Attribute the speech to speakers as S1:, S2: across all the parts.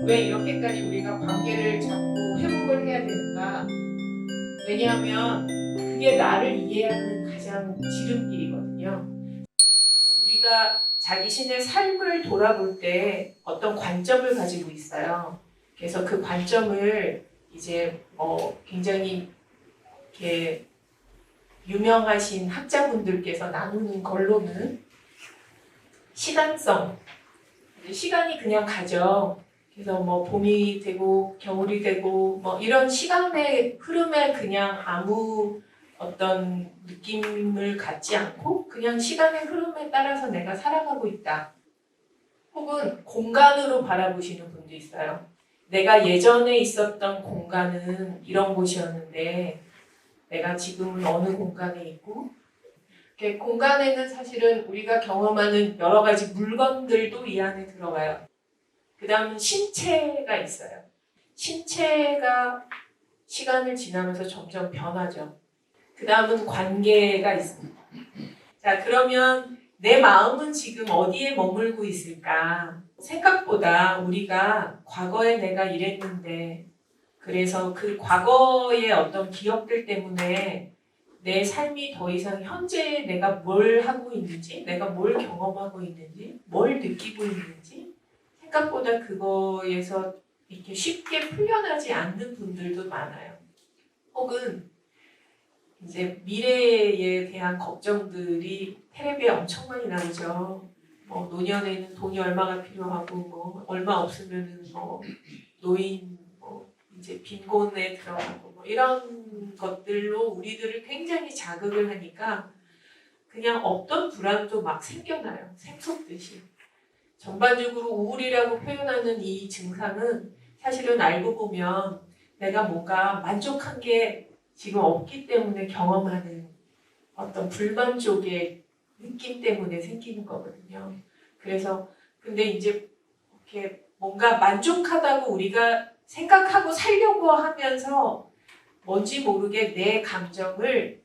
S1: 왜 이렇게까지 우리가 관계를 자꾸 회복을 해야 되는가? 왜냐하면 그게 나를 이해하는 가장 지름길이거든요. 우리가 자기 신의 삶을 돌아볼 때 어떤 관점을 가지고 있어요. 그래서 그 관점을 이제 뭐 굉장히 이렇게 유명하신 학자분들께서 나누는 걸로는 시간성. 시간이 그냥 가죠. 그래서 뭐 봄이 되고 겨울이 되고 뭐 이런 시간의 흐름에 그냥 아무 어떤 느낌을 갖지 않고 그냥 시간의 흐름에 따라서 내가 살아가고 있다. 혹은 공간으로 바라보시는 분도 있어요. 내가 예전에 있었던 공간은 이런 곳이었는데 내가 지금은 어느 공간에 있고 공간에는 사실은 우리가 경험하는 여러 가지 물건들도 이 안에 들어가요. 그 다음은 신체가 있어요. 신체가 시간을 지나면서 점점 변하죠. 그 다음은 관계가 있습니다. 자, 그러면 내 마음은 지금 어디에 머물고 있을까? 생각보다 우리가 과거에 내가 이랬는데, 그래서 그 과거의 어떤 기억들 때문에 내 삶이 더 이상 현재 내가 뭘 하고 있는지, 내가 뭘 경험하고 있는지, 뭘 느끼고 있는지, 생각보다 그거에서 이렇게 쉽게 풀려나지 않는 분들도 많아요. 혹은 이제 미래에 대한 걱정들이 텔레비에 엄청 많이 나오죠. 뭐 노년에는 돈이 얼마가 필요하고 뭐 얼마 없으면은 뭐 노인 뭐 이제 빈곤에 들어가고 뭐 이런 것들로 우리들을 굉장히 자극을 하니까 그냥 없던 불안도 막 생겨나요. 샘솟듯이. 전반적으로 우울이라고 표현하는 이 증상은 사실은 알고 보면 내가 뭔가 만족한 게 지금 없기 때문에 경험하는 어떤 불만족의 느낌 때문에 생기는 거거든요. 그래서 근데 이제 이렇게 뭔가 만족하다고 우리가 생각하고 살려고 하면서 뭔지 모르게 내 감정을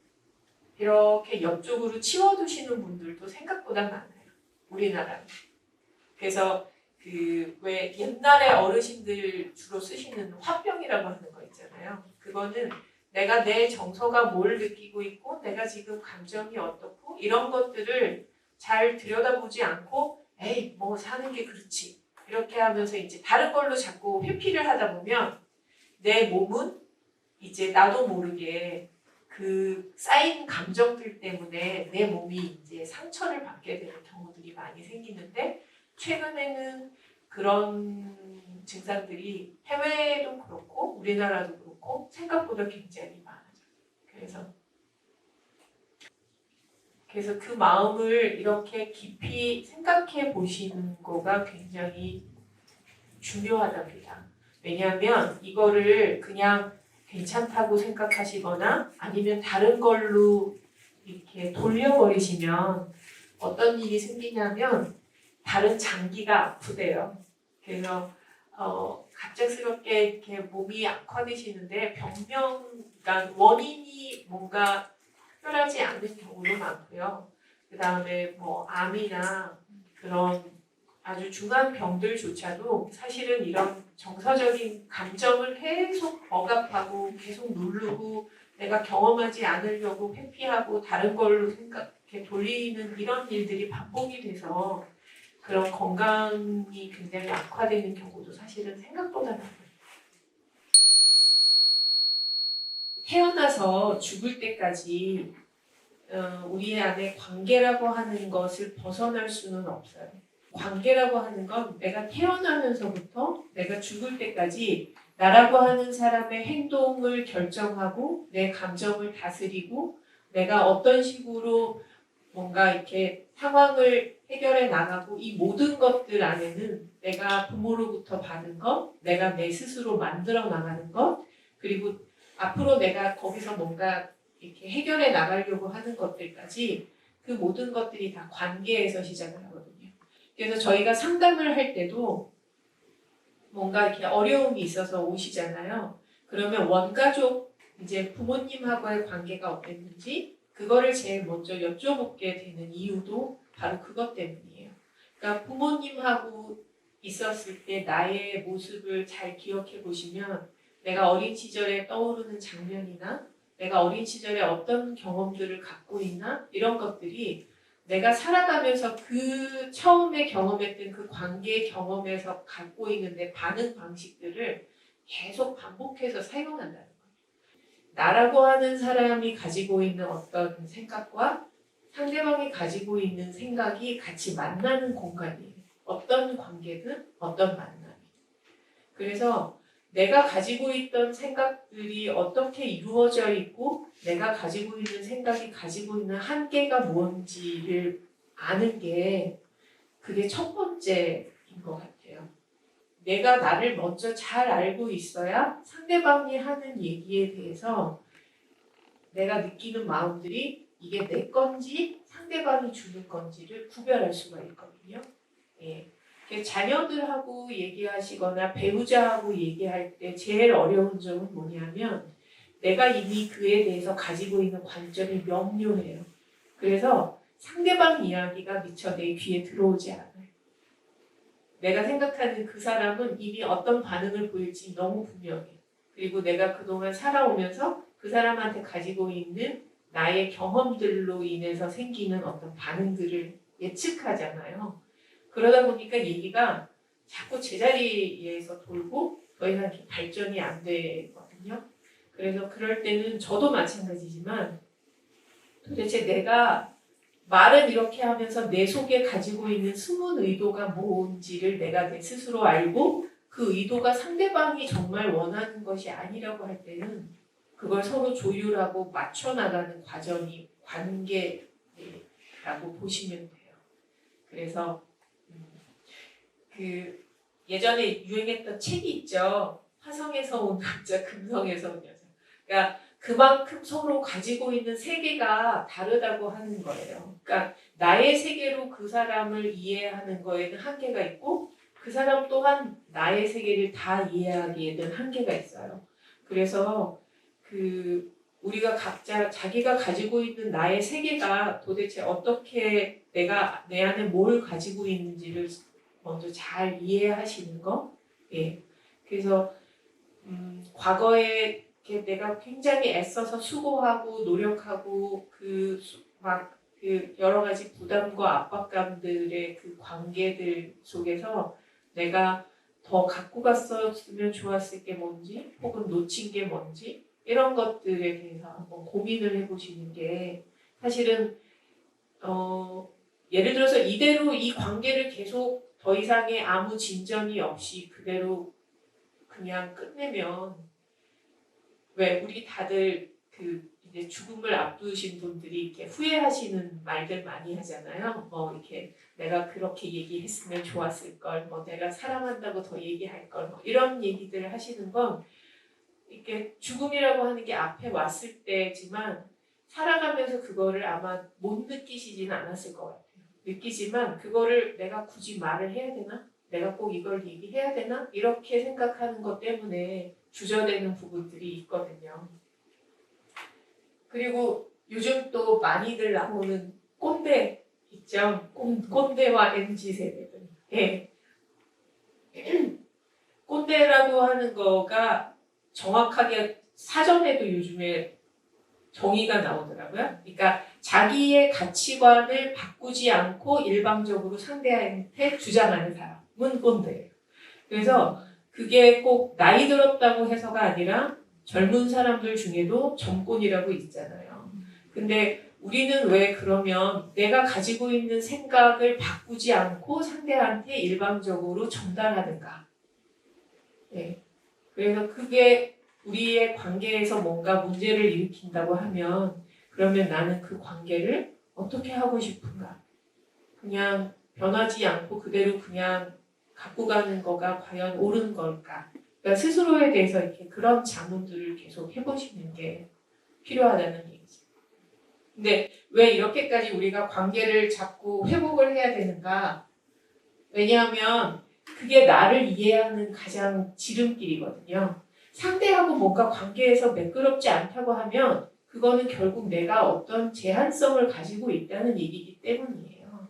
S1: 이렇게 옆쪽으로 치워두시는 분들도 생각보다 많아요. 우리나라는. 그래서 그 왜 옛날에 어르신들 주로 쓰시는 화병이라고 하는 거 있잖아요. 그거는 내가 내 정서가 뭘 느끼고 있고 내가 지금 감정이 어떻고 이런 것들을 잘 들여다보지 않고 에이 뭐 사는 게 그렇지 이렇게 하면서 이제 다른 걸로 자꾸 회피를 하다 보면 내 몸은 이제 나도 모르게 그 쌓인 감정들 때문에 내 몸이 이제 상처를 받게 되는 경우들이 많이 생기는데 최근에는 그런 증상들이 해외도 그렇고 우리나라도 그렇고 생각보다 굉장히 많아요. 그래서 그래서 그 마음을 이렇게 깊이 생각해 보시는 거가 굉장히 중요하답니다. 왜냐하면 이거를 그냥 괜찮다고 생각하시거나 아니면 다른 걸로 이렇게 돌려버리시면 어떤 일이 생기냐면 다른 장기가 아프대요. 그래서 어, 갑작스럽게 이렇게 몸이 악화되시는데 병명, 그러니까 원인이 뭔가 특별하지 않은 경우도 많고요. 그 다음에 뭐 암이나 그런 아주 중한 병들조차도 사실은 이런 정서적인 감정을 계속 억압하고 계속 누르고 내가 경험하지 않으려고 회피하고 다른 걸로 생각해 돌리는 이런 일들이 반복이 돼서 그런 건강이 굉장히 악화되는 경우도 사실은 생각보다 많아요. 태어나서 죽을 때까지 어, 우리 안에 관계라고 하는 것을 벗어날 수는 없어요. 관계라고 하는 건 내가 태어나면서부터 내가 죽을 때까지 나라고 하는 사람의 행동을 결정하고 내 감정을 다스리고 내가 어떤 식으로 뭔가 이렇게 상황을 해결해 나가고 이 모든 것들 안에는 내가 부모로부터 받은 것, 내가 내 스스로 만들어 나가는 것, 그리고 앞으로 내가 거기서 뭔가 이렇게 해결해 나가려고 하는 것들까지 그 모든 것들이 다 관계에서 시작을 하거든요. 그래서 저희가 상담을 할 때도 뭔가 이렇게 어려움이 있어서 오시잖아요. 그러면 원가족 이제 부모님하고의 관계가 어땠는지 그거를 제일 먼저 여쭤보게 되는 이유도 바로 그것 때문이에요. 그러니까 부모님하고 있었을 때 나의 모습을 잘 기억해 보시면 내가 어린 시절에 떠오르는 장면이나 내가 어린 시절에 어떤 경험들을 갖고 있나 이런 것들이 내가 살아가면서 그 처음에 경험했던 그 관계 경험에서 갖고 있는 내 반응 방식들을 계속 반복해서 사용한다는 거예요. 나라고 하는 사람이 가지고 있는 어떤 생각과 상대방이 가지고 있는 생각이 같이 만나는 공간이에요. 어떤 관계든 어떤 만남이. 그래서 내가 가지고 있던 생각들이 어떻게 이루어져 있고 내가 가지고 있는 생각이 가지고 있는 한계가 뭔지를 아는 게 그게 첫 번째인 것 같아요. 내가 나를 먼저 잘 알고 있어야 상대방이 하는 얘기에 대해서 내가 느끼는 마음들이 이게 내 건지 상대방이 주는 건지를 구별할 수가 있거든요. 예. 그 자녀들하고 얘기하시거나 배우자하고 얘기할 때 제일 어려운 점은 뭐냐면 내가 이미 그에 대해서 가지고 있는 관점이 명료해요. 그래서 상대방 이야기가 미처 내 귀에 들어오지 않아요. 내가 생각하는 그 사람은 이미 어떤 반응을 보일지 너무 분명해. 그리고 내가 그동안 살아오면서 그 사람한테 가지고 있는 나의 경험들로 인해서 생기는 어떤 반응들을 예측하잖아요. 그러다 보니까 얘기가 자꾸 제자리에서 돌고 더 이상 발전이 안 되거든요. 그래서 그럴 때는 저도 마찬가지지만 도대체 내가 말은 이렇게 하면서 내 속에 가지고 있는 숨은 의도가 뭔지를 내가 내 스스로 알고 그 의도가 상대방이 정말 원하는 것이 아니라고 할 때는 그걸 서로 조율하고 맞춰 나가는 과정이 관계라고 보시면 돼요. 그래서 음, 그 예전에 유행했던 책이 있죠. 화성에서 온 남자, 금성에서 온 여자. 그러니까 그만큼 서로 가지고 있는 세계가 다르다고 하는 거예요. 그러니까 나의 세계로 그 사람을 이해하는 거에는 한계가 있고 그 사람 또한 나의 세계를 다 이해하기에는 한계가 있어요. 그래서 그 우리가 각자 자기가 가지고 있는 나의 세계가 도대체 어떻게 내가 내 안에 뭘 가지고 있는지를 먼저 잘 이해하시는 거. 예. 그래서 음, 과거에 내가 굉장히 애써서 수고하고 노력하고 그막그 여러 가지 부담과 압박감들의 그 관계들 속에서 내가 더 갖고 갔었으면 좋았을 게 뭔지 혹은 놓친 게 뭔지 이런 것들에 대해서 한번 고민을 해보시는 게 사실은 어 예를 들어서 이대로 이 관계를 계속 더 이상의 아무 진전이 없이 그대로 그냥 끝내면 왜 우리 다들 그 이제 죽음을 앞두신 분들이 이렇게 후회하시는 말들 많이 하잖아요. 뭐 이렇게 내가 그렇게 얘기했으면 좋았을 걸, 뭐 내가 사랑한다고 더 얘기할 걸, 뭐 이런 얘기들을 하시는 건 이렇게 죽음이라고 하는 게 앞에 왔을 때지만 살아가면서 그거를 아마 못 느끼시지는 않았을 것 같아요. 느끼지만 그거를 내가 굳이 말을 해야 되나? 내가 꼭 이걸 얘기해야 되나? 이렇게 생각하는 것 때문에 주저되는 부분들이 있거든요. 그리고 요즘 또 많이들 나오는 꼰대 있죠? 꼰, 꼰대와 MZ 세대들. 예. 꼰대라고 하는 거가 정확하게 사전에도 요즘에 정의가 나오더라고요. 그러니까 자기의 가치관을 바꾸지 않고 일방적으로 상대한테 주장하는 사람은 꼰대예요. 그래서 그게 꼭 나이 들었다고 해서가 아니라 젊은 사람들 중에도 정권이라고 있잖아요. 근데 우리는 왜 그러면 내가 가지고 있는 생각을 바꾸지 않고 상대한테 일방적으로 전달하는가? 네. 그래서 그게 우리의 관계에서 뭔가 문제를 일으킨다고 하면 그러면 나는 그 관계를 어떻게 하고 싶은가? 그냥 변하지 않고 그대로 그냥 갖고 가는 거가 과연 옳은 걸까? 그러니까 스스로에 대해서 이렇게 그런 자문들을 계속 해보시는 게 필요하다는 얘기죠. 근데 왜 이렇게까지 우리가 관계를 자꾸 회복을 해야 되는가? 왜냐하면 그게 나를 이해하는 가장 지름길이거든요. 상대하고 뭔가 관계에서 매끄럽지 않다고 하면 그거는 결국 내가 어떤 제한성을 가지고 있다는 얘기이기 때문이에요.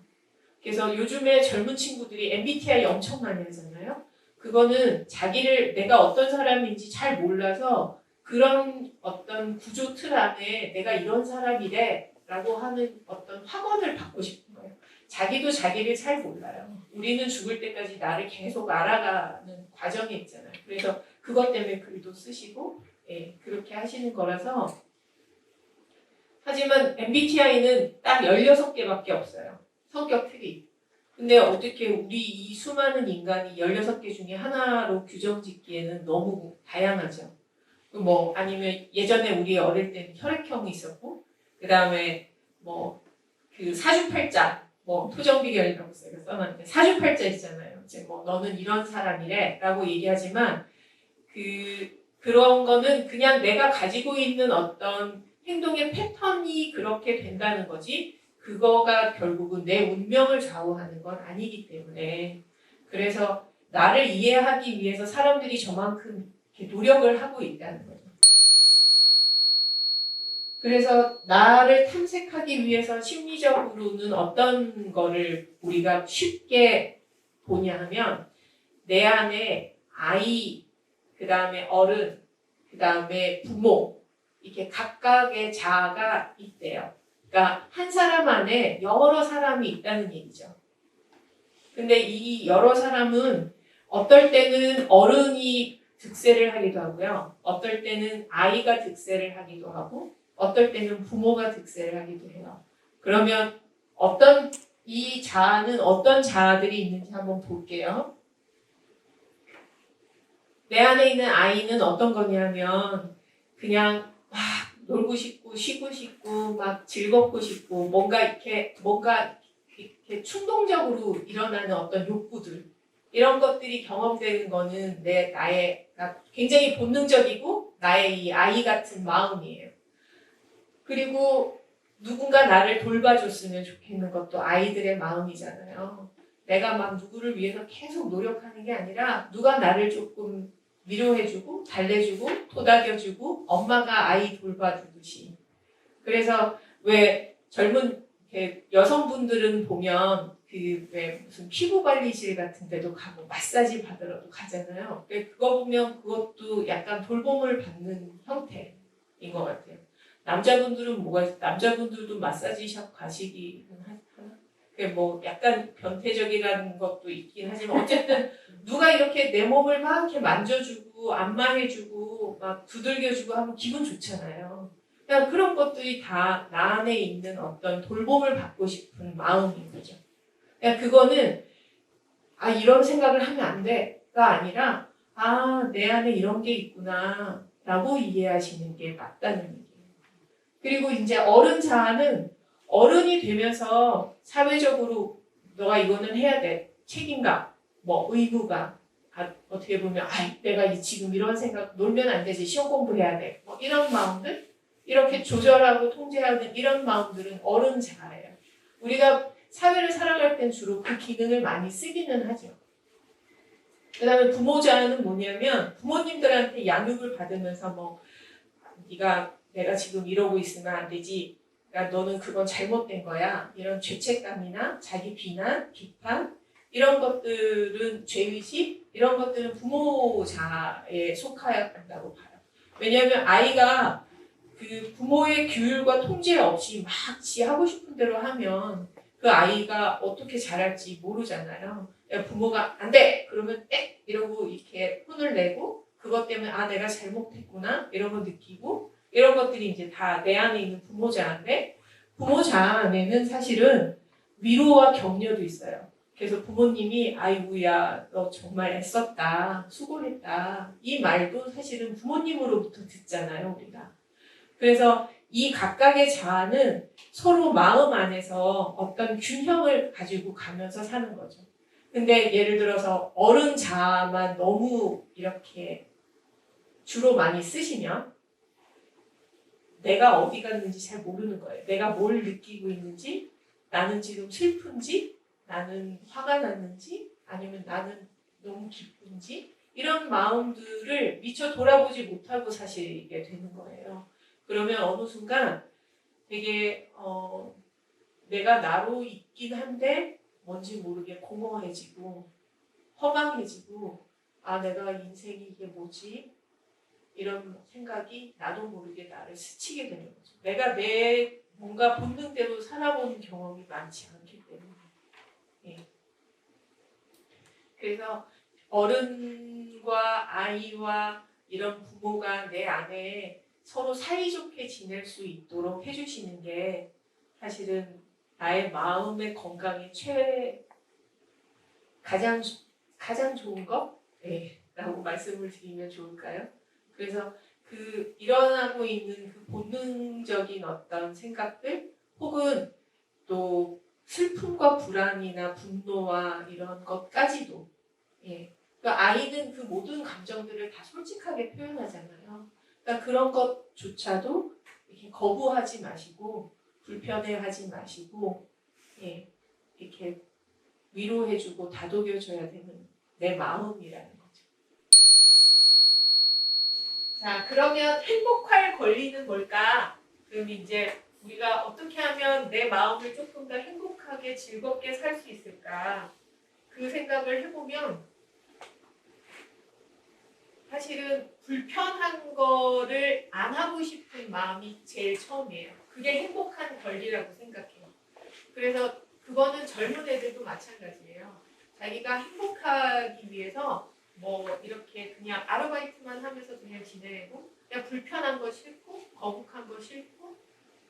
S1: 그래서 요즘에 젊은 친구들이 MBTI 엄청 많이 하잖아요. 그거는 자기를 내가 어떤 사람인지 잘 몰라서 그런 어떤 구조 틀 안에 내가 이런 사람이래 라고 하는 어떤 확언을 받고 거예요. 자기도 자기를 잘 몰라요. 우리는 죽을 때까지 나를 계속 알아가는 과정에 있잖아요. 그래서 그것 때문에 글도 쓰시고 예, 그렇게 하시는 거라서 하지만 MBTI는 딱 16개밖에 없어요. 성격 틀이. 근데 어떻게 우리 이 수많은 인간이 16개 중에 하나로 규정 짓기에는 너무 다양하죠. 뭐 아니면 예전에 우리 어릴 때는 혈액형이 있었고 그 다음에 뭐 그 사주팔자 뭐 토정비결이라고 제가 써놨는데 사주팔자 있잖아요. 이제 뭐 너는 이런 사람이래라고 얘기하지만 그 그런 거는 그냥 내가 가지고 있는 어떤 행동의 패턴이 그렇게 된다는 거지 그거가 결국은 내 운명을 좌우하는 건 아니기 때문에 그래서 나를 이해하기 위해서 사람들이 저만큼 노력을 하고 있다는 거죠. 그래서 나를 탐색하기 위해서 심리적으로는 어떤 거를 우리가 쉽게 보냐 하면 내 안에 아이, 그 다음에 어른, 그 다음에 부모, 이렇게 각각의 자아가 있대요. 그러니까 한 사람 안에 여러 사람이 있다는 얘기죠. 근데 이 여러 사람은 어떨 때는 어른이 득세를 하기도 하고요. 어떨 때는 아이가 득세를 하기도 하고, 어떨 때는 부모가 득세를 하기도 해요. 그러면 어떤 이 자아는 어떤 자아들이 있는지 한번 볼게요. 내 안에 있는 아이는 어떤 거냐면 그냥 막 놀고 싶고 쉬고 싶고 막 즐겁고 싶고 뭔가 이렇게 뭔가 이렇게 충동적으로 일어나는 어떤 욕구들 이런 것들이 경험되는 거는 내 나의 굉장히 본능적이고 나의 이 아이 같은 마음이에요. 그리고 누군가 나를 돌봐줬으면 좋겠는 것도 아이들의 마음이잖아요. 내가 막 누구를 위해서 계속 노력하는 게 아니라 누가 나를 조금 위로해주고 달래주고 도닥여주고 엄마가 아이 돌봐주듯이. 그래서 왜 젊은 여성분들은 보면 그 왜 무슨 피부 관리실 같은 데도 가고 마사지 받으러도 가잖아요. 그거 보면 그것도 약간 돌봄을 받는 형태인 것 같아요. 남자분들은 뭐가 있, 남자분들도 마사지샵 가시기 하나? 그게 뭐 약간 변태적이라는 것도 있긴 하지만 어쨌든 누가 이렇게 내 몸을 막 이렇게 만져주고 안마해주고 막 두들겨주고 하면 기분 좋잖아요. 그냥 그런 것들이 다 나 안에 있는 어떤 돌봄을 받고 싶은 마음인 거죠. 그냥 그거는 아 이런 생각을 하면 안 돼가 아니라 아 내 안에 이런 게 있구나라고 이해하시는 게 맞다는 얘기예요. 그리고 이제 어른 자아는 어른이 되면서 사회적으로 너가 이거는 해야 돼 책임감 뭐 의무감 아, 어떻게 보면 아 내가 지금 이런 생각 놀면 안 되지 시험 공부해야 돼 뭐 이런 마음들 이렇게 조절하고 통제하는 이런 마음들은 어른 자아예요. 우리가 사회를 살아갈 땐 주로 그 기능을 많이 쓰기는 하죠. 그 다음에 부모 자아는 뭐냐면 부모님들한테 양육을 받으면서 뭐 네가 내가 지금 이러고 있으면 안 되지. 그러니까 너는 그건 잘못된 거야. 이런 죄책감이나 자기 비난, 비판 이런 것들은 죄의식 이런 것들은 부모자에 속하여 간다고 봐요. 왜냐하면 아이가 그 부모의 규율과 통제 없이 막 지 하고 싶은 대로 하면 그 아이가 어떻게 자랄지 모르잖아요. 부모가 안 돼! 그러면 땡! 이러고 이렇게 혼을 내고 그것 때문에 아 내가 잘못했구나 이런 거 느끼고 이런 것들이 이제 다 내 안에 있는 부모 자아인데 부모 자아 안에는 사실은 위로와 격려도 있어요. 그래서 부모님이 아이고야 너 정말 애썼다 수고했다 이 말도 사실은 부모님으로부터 듣잖아요 우리가. 그래서 이 각각의 자아는 서로 마음 안에서 어떤 균형을 가지고 가면서 사는 거죠. 근데 예를 들어서 어른 자아만 너무 이렇게 주로 많이 쓰시면 내가 어디 갔는지 잘 모르는 거예요. 내가 뭘 느끼고 있는지, 나는 지금 슬픈지, 나는 화가 났는지, 아니면 나는 너무 기쁜지, 이런 마음들을 미처 돌아보지 못하고 사시게 되는 거예요. 그러면 어느 순간 되게, 어, 내가 나로 있긴 한데, 뭔지 모르게 공허해지고 허망해지고 아 내가 인생이 이게 뭐지 이런 생각이 나도 모르게 나를 스치게 되는 거죠. 내가 내 뭔가 본능대로 살아본 경험이 많지 않기 때문에. 예. 그래서 어른과 아이와 이런 부모가 내 안에 서로 사이좋게 지낼 수 있도록 해주시는 게 사실은 나의 마음의 건강에 최 가장 가장 좋은 거? 네, 라고 말씀을 드리면 좋을까요? 그래서 그 일어나고 있는 그 본능적인 어떤 생각들 혹은 또 슬픔과 불안이나 분노와 이런 것까지도 예. 그러니까 아이는 그 모든 감정들을 다 솔직하게 표현하잖아요. 그러니까 그런 것조차도 이렇게 거부하지 마시고 불편해하지 마시고 예. 이렇게 위로해주고 다독여줘야 되는 내 마음이라는 거죠. 자, 그러면 행복할 권리는 뭘까? 그럼 이제 우리가 어떻게 하면 내 마음을 조금 더 행복하게 즐겁게 살 수 있을까? 그 생각을 해보면 사실은 불편한 거를 안 하고 싶은 마음이 제일 처음이에요. 그게 행복한 권리라고 생각해요. 그래서 그거는 젊은 애들도 마찬가지예요. 자기가 행복하기 위해서 뭐 이렇게 그냥 아르바이트만 하면서 그냥 지내고 그냥 불편한 거 싫고 거북한 거 싫고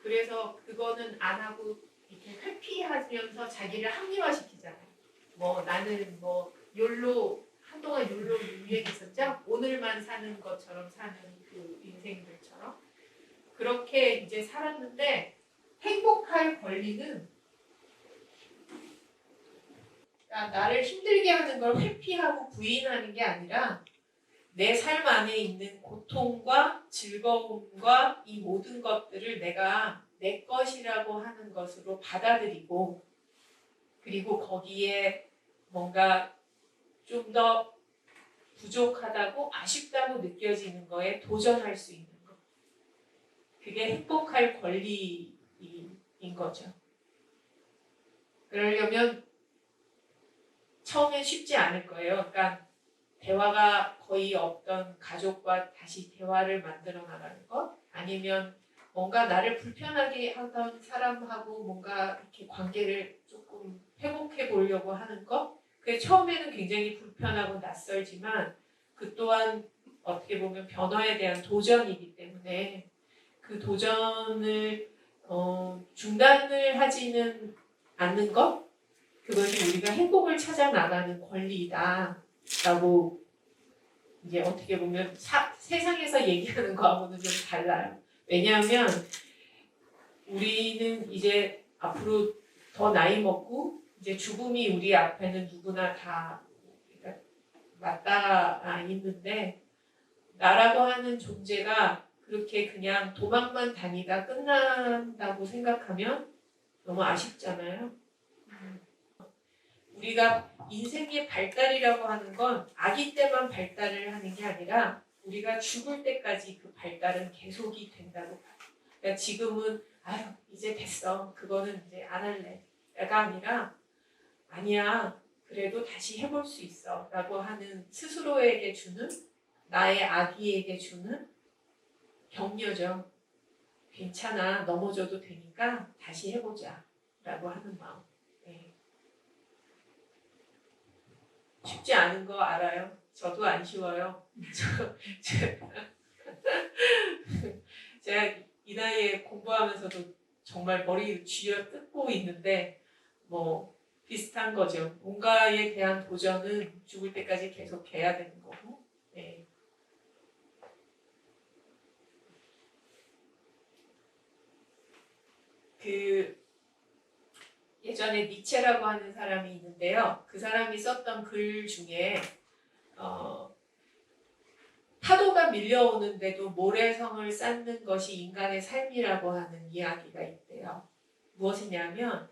S1: 그래서 그거는 안 하고 이렇게 회피하면서 자기를 합리화시키잖아요. 뭐 나는 뭐 욜로 한동안 욜로 유행했었죠. 오늘만 사는 것처럼 사는 그 인생들처럼 그렇게 이제 살았는데 행복할 권리는 그러니까 나를 힘들게 하는 걸 회피하고 부인하는 게 아니라 내 삶 안에 있는 고통과 즐거움과 이 모든 것들을 내가 내 것이라고 하는 것으로 받아들이고 그리고 거기에 뭔가 좀 더 부족하다고 아쉽다고 느껴지는 거에 도전할 수 있는 것. 그게 행복할 권리인 거죠. 그러려면 처음엔 쉽지 않을 거예요. 그러니까 대화가 거의 없던 가족과 다시 대화를 만들어 나가는 것 아니면 뭔가 나를 불편하게 하던 사람하고 뭔가 이렇게 관계를 조금 회복해 보려고 하는 것 그게 처음에는 굉장히 불편하고 낯설지만 그 또한 어떻게 보면 변화에 대한 도전이기 때문에 그 도전을 어, 중단을 하지는 않는 것 그것이 우리가 행복을 찾아 나가는 권리다라고 이제 어떻게 보면 사, 세상에서 얘기하는 거하고는 좀 달라요. 왜냐하면 우리는 이제 앞으로 더 나이 먹고 이제 죽음이 우리 앞에는 누구나 다 그러니까 맞닿아 있는데 나라고 하는 존재가 그렇게 그냥 도망만 다니다 끝난다고 생각하면 너무 아쉽잖아요. 우리가 인생의 발달이라고 하는 건 아기 때만 발달을 하는 게 아니라 우리가 죽을 때까지 그 발달은 계속이 된다고 봐요. 그러니까 지금은 아유 이제 됐어 그거는 이제 안 할래 가 아니라 아니야 그래도 다시 해볼 수 있어 라고 하는 스스로에게 주는 나의 아기에게 주는 격려죠. 괜찮아 넘어져도 되니까 다시 해보자 라고 하는 마음. 네. 쉽지 않은 거 알아요. 저도 안 쉬워요. 저, 저, 제가 이 나이에 공부하면서도 정말 머리 쥐어 뜯고 있는데 뭐 비슷한 거죠. 뭔가에 대한 도전은 죽을 때까지 계속 해야 되는 거고. 네. 그예 전에 니체라고 하는 사람이 있는데요. 그 사람이 썼던 글 중에 어, 파도가 밀려오는데도 모래성을 쌓는 것이 인간의 삶이라고 하는 이야기가 있대요. 무엇이냐면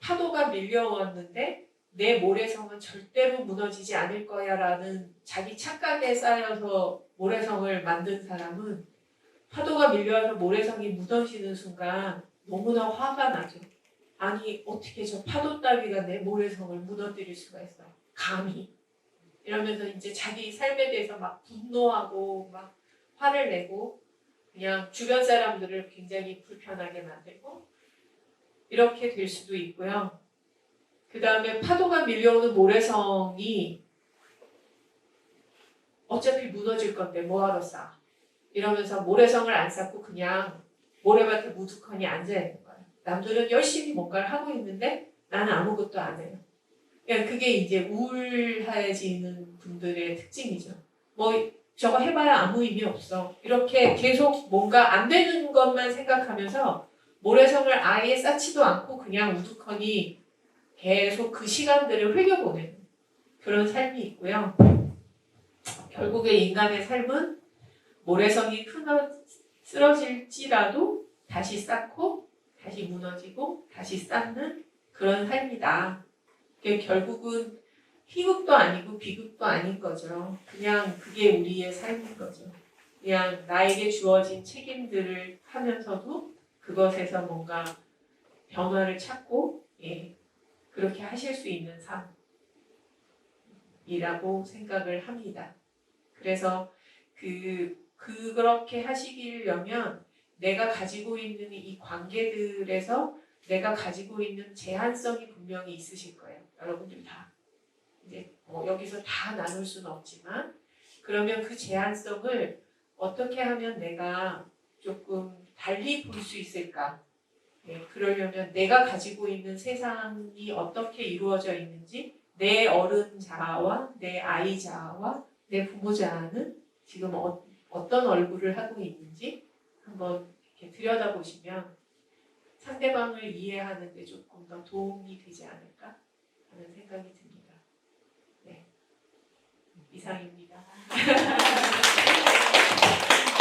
S1: 파도가 밀려왔는데 내 모래성은 절대로 무너지지 않을 거야라는 자기 착각에 쌓여서 모래성을 만든 사람은 파도가 밀려와서 모래성이 무너지는 순간 너무나 화가 나죠. 아니 어떻게 저 파도 따위가 내 모래성을 무너뜨릴 수가 있어 감히 이러면서 이제 자기 삶에 대해서 막 분노하고 막 화를 내고 그냥 주변 사람들을 굉장히 불편하게 만들고 이렇게 될 수도 있고요. 그 다음에 파도가 밀려오는 모래성이 어차피 무너질 건데 뭐하러 쌓아 이러면서 모래성을 안 쌓고 그냥 모래밭에 무두커니 앉아 있는 거예요. 남들은 열심히 뭔가를 하고 있는데 나는 아무것도 안 해요. 그러니까 그게 이제 우울해지는 분들의 특징이죠. 뭐 저거 해봐야 아무 의미 없어. 이렇게 계속 뭔가 안 되는 것만 생각하면서 모래성을 아예 쌓지도 않고 그냥 우두커니 계속 그 시간들을 흘려보내는 그런 삶이 있고요. 결국에 인간의 삶은 모래성이 끊어 쓰러질지라도 다시 쌓고 다시 무너지고 다시 쌓는 그런 삶이다. 그게 결국은 희극도 아니고 비극도 아닌 거죠. 그냥 그게 우리의 삶인 거죠. 그냥 나에게 주어진 책임들을 하면서도 그것에서 뭔가 변화를 찾고 예, 그렇게 하실 수 있는 삶이라고 생각을 합니다. 그래서 그 그렇게 하시기려면 내가 가지고 있는 이 관계들에서 내가 가지고 있는 제한성이 분명히 있으실 거예요. 여러분들 다. 이제 뭐 여기서 다 나눌 수는 없지만 그러면 그 제한성을 어떻게 하면 내가 조금 달리 볼 수 있을까? 네, 그러려면 내가 가지고 있는 세상이 어떻게 이루어져 있는지 내 어른 자아와 내 아이 자아와 내 부모 자아는 지금 어, 어떤 얼굴을 하고 있는지 한번 이렇게 들여다보시면 상대방을 이해하는 데 조금 더 도움이 되지 않을까 하는 생각이 듭니다. 네. 이상입니다.